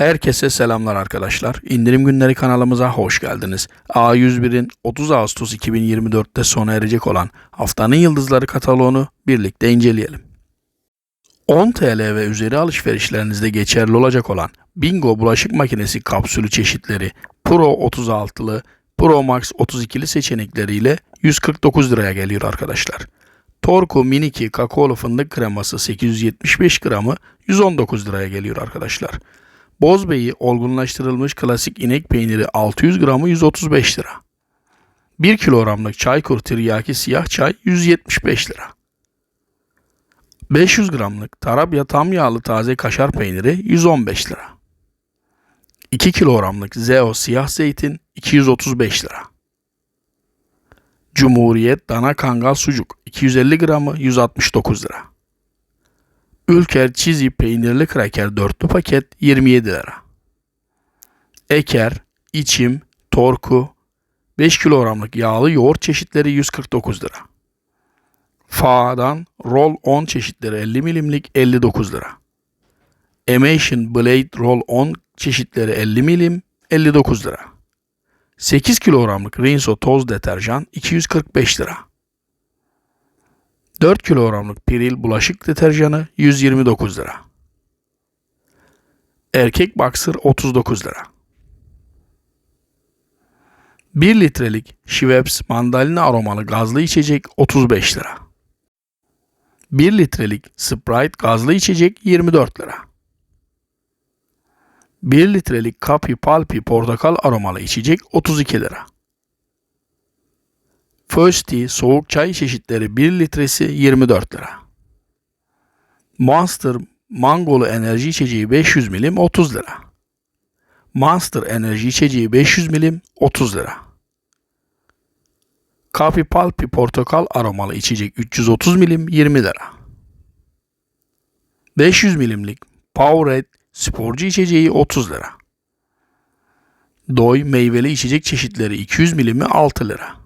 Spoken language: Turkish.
Herkese selamlar arkadaşlar. İndirim günleri kanalımıza hoş geldiniz. A101'in 30 Ağustos 2024'te sona erecek olan haftanın yıldızları kataloğunu birlikte inceleyelim. 10 TL ve üzeri alışverişlerinizde geçerli olacak olan Bingo bulaşık makinesi kapsülü çeşitleri Pro 36'lı, Pro Max 32'li seçenekleriyle 149 liraya geliyor arkadaşlar. Torku Miniki kakaolu fındık kreması 875 gramı 119 liraya geliyor arkadaşlar. Bozbey'i olgunlaştırılmış klasik inek peyniri 600 gramı 135 lira. 1 kilogramlık Çaykur tiryaki siyah çay 175 lira. 500 gramlık Tarabya tam yağlı taze kaşar peyniri 115 lira. 2 kilogramlık Zeo siyah zeytin 235 lira. Cumhuriyet dana kangal sucuk 250 gramı 169 lira. Ülker çizi peynirli kraker dörtlü paket 27 lira. Eker, içim, torku 5 kilogramlık yağlı yoğurt çeşitleri 149 lira. Fa'dan roll 10 çeşitleri 50 milimlik 59 lira. Emation Blade Roll 10 çeşitleri 50 milim 59 lira. 8 kilogramlık Rinso toz deterjan 245 lira. 4 kilogramlık Piril bulaşık deterjanı 129 lira. Erkek boxer 39 lira. 1 litrelik Schweppes mandalina aromalı gazlı içecek 35 lira. 1 litrelik Sprite gazlı içecek 24 lira. 1 litrelik Capi Palpi portakal aromalı içecek 32 lira. First Tea soğuk çay çeşitleri 1 litresi 24 lira. Monster mangolu enerji içeceği 500 milim 30 lira. Monster enerji içeceği 500 milim 30 lira. Capi Palpi portakal aromalı içecek 330 milim 20 lira. 500 milimlik Powerade sporcu içeceği 30 lira. Doy meyveli içecek çeşitleri 200 milimi 6 lira.